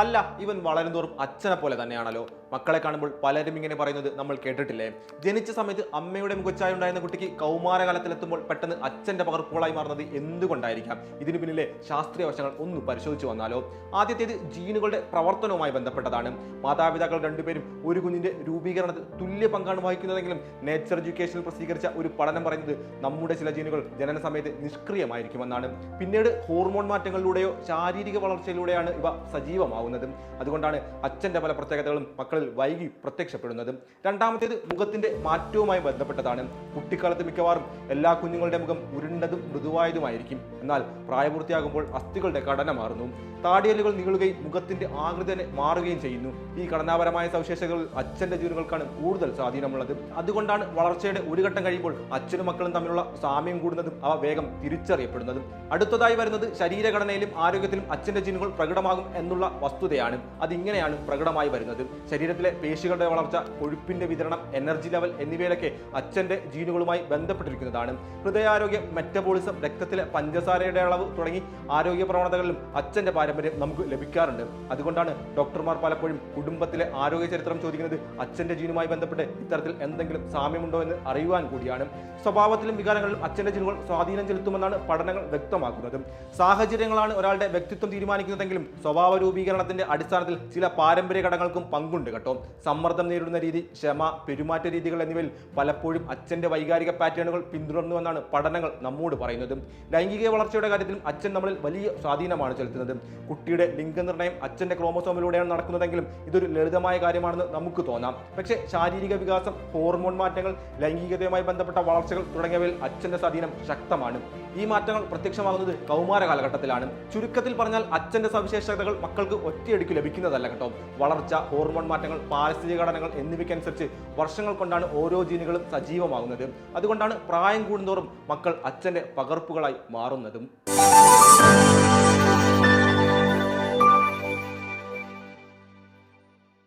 അല്ല ഇവൻ വളരുന്തോറും അച്ഛനെ പോലെ തന്നെയാണല്ലോ. മക്കളെ കാണുമ്പോൾ പലരും ഇങ്ങനെ പറയുന്നത് നമ്മൾ കേട്ടിട്ടില്ലേ? ജനിച്ച സമയത്ത് അമ്മയുടെ മുഖച്ചായ ഉണ്ടായിരുന്ന കുട്ടിക്ക് കൗമാരകാലത്തിലെത്തുമ്പോൾ പെട്ടെന്ന് അച്ഛന്റെ പകർപ്പുകളായി മാറുന്നത് എന്തുകൊണ്ടായിരിക്കാം? ഇതിന് പിന്നിലെ ശാസ്ത്രീയ വശങ്ങൾ ഒന്ന് പരിശോധിച്ചു വന്നാലോ? ആദ്യത്തേത് ജീനുകളുടെ പ്രവർത്തനവുമായി ബന്ധപ്പെട്ടതാണ്. മാതാപിതാക്കൾ രണ്ടുപേരും ഒരു കുഞ്ഞിന്റെ രൂപീകരണത്തിൽ തുല്യ പങ്കാണ് വഹിക്കുന്നതെങ്കിലും നേച്ചർ എഡ്യൂക്കേഷനിൽ പ്രസിദ്ധീകരിച്ച ഒരു പഠനം പറയുന്നത് നമ്മുടെ ചില ജീനുകൾ ജനന സമയത്ത് നിഷ്ക്രിയമായിരിക്കുമെന്നാണ്. പിന്നീട് ഹോർമോൺ മാറ്റങ്ങളിലൂടെയോ ശാരീരിക വളർച്ചയിലൂടെയാണ് ഇവ സജീവമാവുന്നത് അതുകൊണ്ടാണ് അച്ഛന്റെ പല പ്രത്യേകതകളും മക്കളിൽ വൈകി പ്രത്യക്ഷപ്പെടുന്നതും. രണ്ടാമത്തേത് മുഖത്തിന്റെ മാറ്റവുമായി ബന്ധപ്പെട്ടതാണ്. കുട്ടിക്കാലത്ത് മിക്കവാറും എല്ലാ കുഞ്ഞുങ്ങളുടെ മുഖം ഉരുണ്ടതും മൃദുവായതുമായിരിക്കും. എന്നാൽ പ്രായപൂർത്തിയാകുമ്പോൾ അസ്ഥികളുടെ ഘടന മാറുന്നു. താടിയലുകൾ നീളുകയും മുഖത്തിന്റെ ആകൃതി തന്നെ മാറുകയും ചെയ്യുന്നു. ഈ ഘടനാപരമായ സവിശേഷതകൾ അച്ഛന്റെ ജീനുകൾക്കാണ് കൂടുതൽ സ്വാധീനമുള്ളത്. അതുകൊണ്ടാണ് വളർച്ചയുടെ ഒരു ഘട്ടം കഴിയുമ്പോൾ അച്ഛനും മക്കളും തമ്മിലുള്ള സാമ്യം കൂടുന്നതും അവ വേഗം തിരിച്ചറിയപ്പെടുന്നതും. അടുത്തതായി വരുന്നത് ശരീരഘടനയിലും ആരോഗ്യത്തിലും അച്ഛന്റെ ജീനുകൾ പ്രകടമാകും എന്നുള്ള വസ്തുതയാണ്. അതിങ്ങനെയാണ് പ്രകടമായി വരുന്നത്. ശരീരത്തിലെ പേശികളുടെ വളർച്ച കൊഴുപ്പിന്റെ വിതരണം എനർജി ലെവൽ എന്നിവയിലൊക്കെ അച്ഛന്റെ ജീനുകളുമായി ബന്ധപ്പെട്ടിരിക്കുന്നതാണ്. ഹൃദയാരോഗ്യം മെറ്റബോളിസം രക്തത്തിലെ പഞ്ചസാരയുടെ അളവ് തുടങ്ങി ആരോഗ്യ പ്രവണതകളിലും അച്ഛന്റെ പാരമ്പര്യം നമുക്ക് ലഭിക്കാറുണ്ട്. അതുകൊണ്ടാണ് ഡോക്ടർമാർ പലപ്പോഴും കുടുംബത്തിലെ ആരോഗ്യ ചരിത്രം ചോദിക്കുന്നത് അച്ഛന്റെ ജീനുമായി ബന്ധപ്പെട്ട് ഇത്തരത്തിൽ എന്തെങ്കിലും സാമ്യമുണ്ടോ എന്ന് അറിയുവാൻ കൂടിയാണ്. സ്വഭാവത്തിലും വികാരങ്ങളിലും അച്ഛന്റെ ജീനുകൾ സ്വാധീനം ചെലുത്തുമെന്നാണ് പഠനങ്ങൾ വ്യക്തമാക്കുന്നത്. സാഹചര്യങ്ങളാണ് ഒരാളുടെ വ്യക്തിത്വം തീരുമാനിക്കുന്നതെങ്കിലും സ്വഭാവ രൂപീകരണത്തിന്റെ അടിസ്ഥാനത്തിൽ ചില പാരമ്പര്യ ഘടകങ്ങൾക്കും പങ്കുണ്ട് കേട്ടോ. സമ്മർദ്ദം നേരിടുന്ന രീതി ക്ഷമ പെരുമാറ്റ രീതികൾ എന്നിവയിൽ പലപ്പോഴും അച്ഛന്റെ വൈകാരിക പാറ്റേണുകൾ പിന്തുടർന്നുവെന്നാണ് പഠനങ്ങൾ നമ്മോട് പറയുന്നത്. ലൈംഗിക വളർച്ചയുടെ കാര്യത്തിലും അച്ഛൻ നമ്മളിൽ വലിയ സ്വാധീനമാണ് ചെലുത്തുന്നത്. കുട്ടിയുടെ ലിംഗനിർണയം അച്ഛന്റെ ക്രോമസോമിലൂടെയാണ് നടക്കുന്നതെങ്കിലും ഇതൊരു ലളിതമായ കാര്യമാണെന്ന് നമുക്ക് തോന്നാം. പക്ഷേ ശാരീരിക വികാസം ഹോർമോൺ മാറ്റങ്ങൾ ലൈംഗികതയുമായി ബന്ധപ്പെട്ട വളർച്ചകൾ തുടങ്ങിയവയിൽ അച്ഛന്റെ സ്വാധീനം ശക്തമാണ്. ഈ മാറ്റങ്ങൾ പ്രത്യക്ഷമാകുന്നത് കൗമാര കാലഘട്ടത്തിലാണ്. ചുരുക്കത്തിൽ പറഞ്ഞാൽ അച്ഛന്റെ സവിശേഷതകൾ മക്കൾക്ക് ഒറ്റയടിക്ക് ലഭിക്കുന്നതല്ല കേട്ടോ. വളർച്ച ഹോർമോൺ മാറ്റങ്ങൾ പാരിസ്ഥിതിക ഘടനകൾ എന്നിവയ്ക്കനുസരിച്ച് വർഷങ്ങൾ കൊണ്ടാണ് ഓരോ ജീനുകളും സജീവമാകുന്നത്. അതുകൊണ്ടാണ് പ്രായം കൂടുന്തോറും മക്കൾ അച്ഛന്റെ പകർപ്പുകളായി മാറുന്നതും.